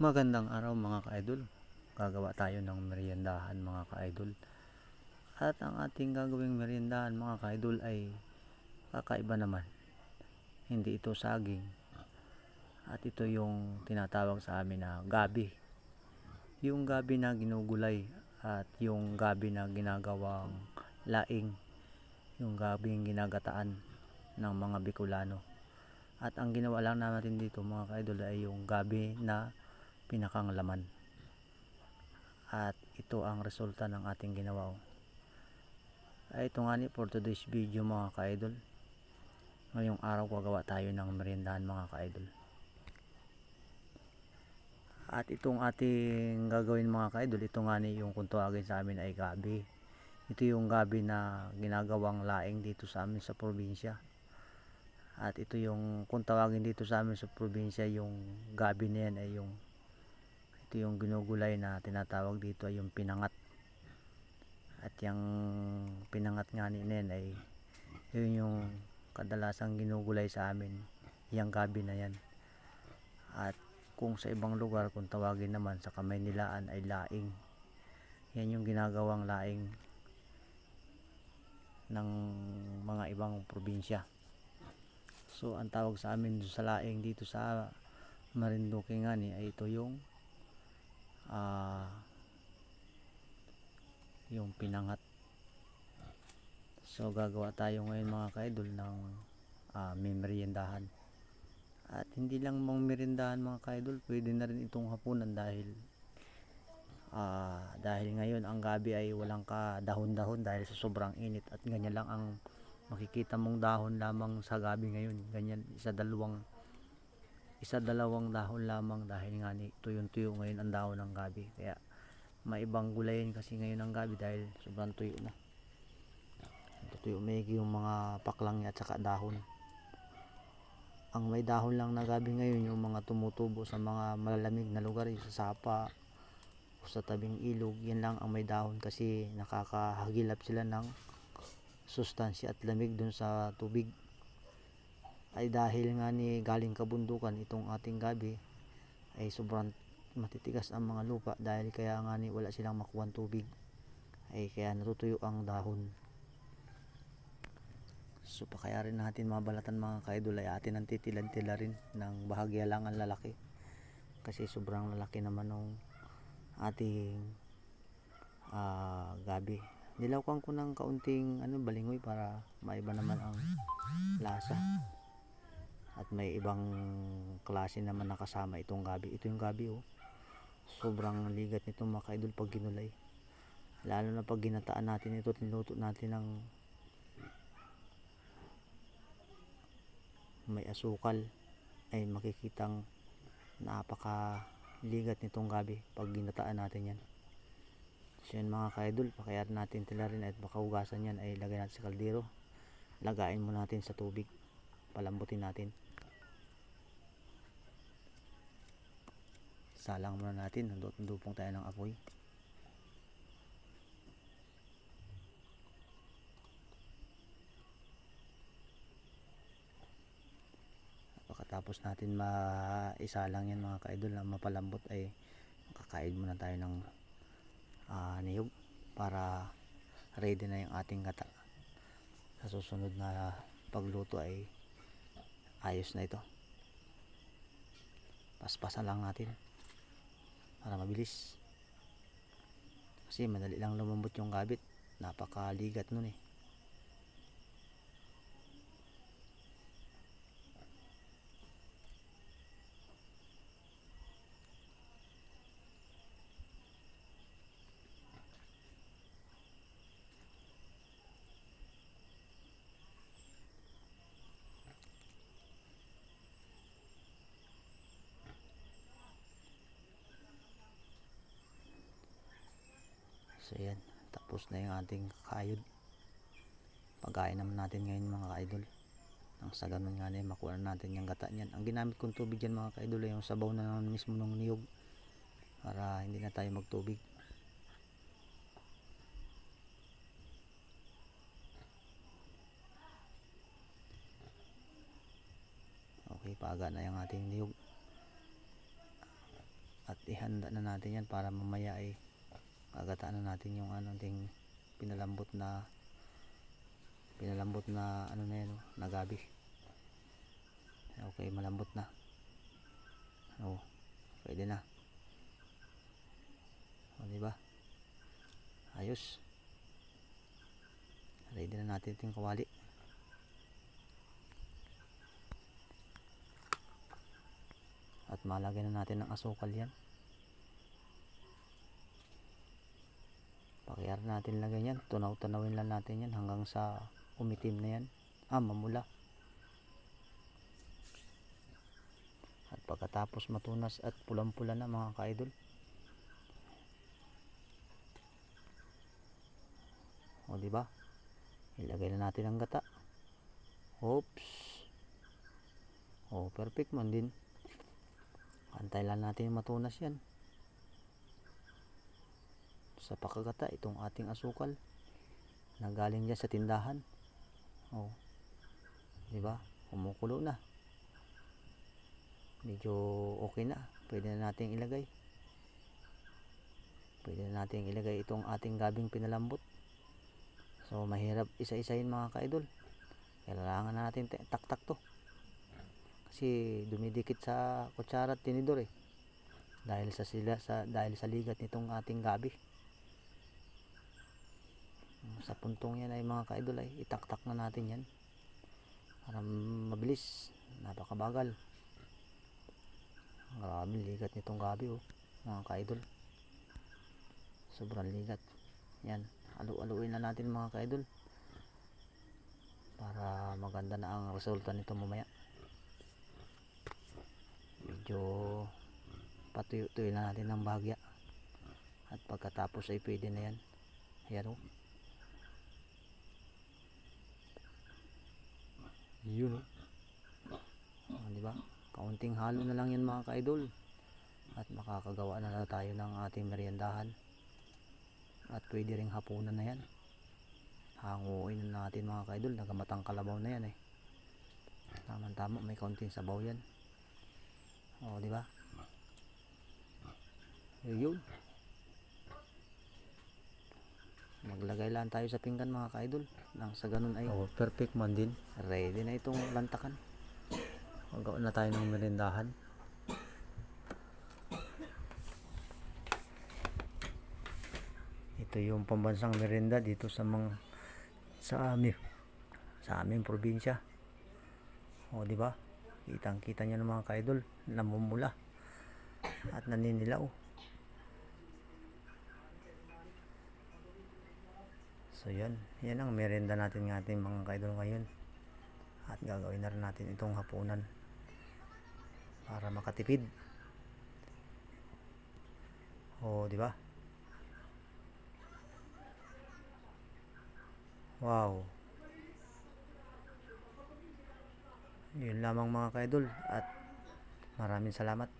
Magandang araw mga ka-idol. Gagawa tayo ng meriendahan mga ka-idol. At ang ating gagawing meriendahan mga ka-idol ay kakaiba naman. Hindi ito saging. At ito yung tinatawag sa amin na gabi. Yung gabi na ginugulay at yung gabi na ginagawang laing. Yung gabi yung ginagataan ng mga Bicolano. At ang ginawa lang natin dito mga ka-idol ay yung gabi na pinakang laman. At ito ang resulta ng ating ginawa. oh. Ay ito nga ni for today's video mga ka-idol. Ngayong araw gagawa tayo ng meriendahan mga ka-idol. At itong ating gagawin mga ka-idol, ito nga ni yung kung sa amin ay gabi. Ito yung gabi na ginagawang laing dito sa amin sa probinsya. At ito yung kung dito sa amin sa probinsya yung gabi na yan ay yung ito yung ginugulay na tinatawag dito ay yung pinangat. At yung pinangat nga ni Nen ay yun yung kadalasang ginugulay sa amin. Yung gabi na yan. At kung sa ibang lugar kung tawagin naman sa kamay nilaan ay laing. Yan yung ginagawang laing ng mga ibang probinsya. So ang tawag sa amin sa laing dito sa Marinduque nga ni ay ito yung ah yung pinangat. So gagawa tayo ngayon mga kaidol ng uh, meriendahan. At hindi lang mga meriendahan mga kaidol, pwede na rin itong hapunan dahil ah dahil ngayon ang gabi ay walang ka dahon-dahon dahil sa sobrang init at ganyan lang ang makikita mong dahon lamang sa gabi ngayon. Ganyan isa dalawang isa dalawang dahon lamang dahil nga ni tuyong-tuyo ngayon ang dahon ng gabi. Kaya maibang gulayin kasi ngayon ang gabi dahil sobrang tuyo na. Tuyo may yung mga paklang niya at saka dahon. Ang may dahon lang na gabi ngayon yung mga tumutubo sa mga malalamig na lugar, yung sa sapa o sa tabing ilog, yan lang ang may dahon kasi nakakahagilap sila ng sustansya at lamig dun sa tubig ay dahil nga ni galing kabundukan itong ating gabi ay sobrang matitigas ang mga lupa dahil kaya nga ni wala silang makuha tubig. Ay kaya natutuyo ang dahon. So pa kaya rin natin mabalatan mga kaidol ay atin ang titilad-tila rin ng bahagya lang ang lalaki. Kasi sobrang lalaki naman ng ating ah, gabi. Nilakuan ko ng kaunting ano balingoy para maiba naman ang lasa may ibang klase naman nakasama itong gabi. Ito yung gabi oh. Sobrang ligat nito mga kaidol pag ginulay. Lalo na pag ginataan natin ito at natin ng may asukal. Ay makikitang napaka ligat nitong gabi pag ginataan natin yan. So yan mga kaidol pakayat natin tilarin at makahugasan yan. Ay lagay natin sa kaldero. Lagain mo natin sa tubig. Palambutin natin salang muna natin. Dupong tayo ng apoy. Pagkatapos natin maisalang yan mga kaidol na mapalambot ay kakain muna tayo ng ah, niyog para ready na yung ating gata. Sa susunod na pagluto ay ayos na ito. Paspasan lang natin para mabilis. Kasi madali lang lumambot yung gabit napakaligat nun eh So yan, tapos na yung ating kayod. Pagkain naman natin ngayon mga ka-idol. Nang sa ganun nga na makuha na natin yung gata niyan. Ang ginamit kong tubig dyan mga ka-idol ay yung sabaw na naman mismo ng niyog. Para hindi na tayo magtubig. Okay, paga na yung ating niyog. At ihanda na natin yan para mamaya ay kagataan na natin yung ano ting pinalambot na pinalambot na ano na oh, na gabi. Okay malambot na. Oh pwede na. O diba ayos. Ready na natin yung kawali. At malagay na natin ng asukal yan pakiyar natin lagay yan tunaw tunawin lang natin yan hanggang sa umitim na yan. Ah mamula. At pagkatapos matunas at pulang pula na mga kaidol. O di ba? Ilagay na natin ang gata. Oops. Oh perfect man din. Antay lang natin matunas yan sa pakagata itong ating asukal na galing dyan sa tindahan. Oh di ba? Kumukulo na. Medyo okay na. Pwede na natin ilagay. Pwede na natin ilagay itong ating gabing pinalambot. So mahirap isa-isahin mga kaidol. Kailangan natin te- taktak to. Kasi dumidikit sa kutsara at tinidor eh. Dahil sa sila sa dahil sa ligat nitong ating gabi sa puntong yan ay mga kaidol ay itaktak na natin yan. Para mabilis napakabagal. Grabe ligat nitong gabi oh mga kaidol. Sobrang ligat. Yan alu-aluin na natin mga kaidol. Para maganda na ang resulta nito mamaya. Medyo patuyo-tuyo na natin ng bahagya. At pagkatapos ay pwede na yan. Yan oh yun oh. Oh, di ba? Kaunting halo na lang yan mga kaidol. At makakagawa na na tayo ng ating meriendahan. At pwede ring hapunan na yan. Hanguin na natin mga kaidol. Nagamatang kalabaw na yan eh. Tamang tama may kaunting sabaw yan. O di ba? Yun maglagay lang tayo sa pinggan mga kaidol. Nang sa ganun ay Oh, perfect man din. ready na itong lantakan. Magawa na tayo ng merindahan. ito yung pambansang merenda dito sa mga sa amin sa aming probinsya. O di ba? Kitang kita nyo ng mga kaidol namumula at naninilaw so yan yan ang merenda natin ng ating mga kaidol ngayon at gagawin na rin natin itong hapunan para makatipid o di ba Wow. Yun lamang mga kaidol at maraming salamat.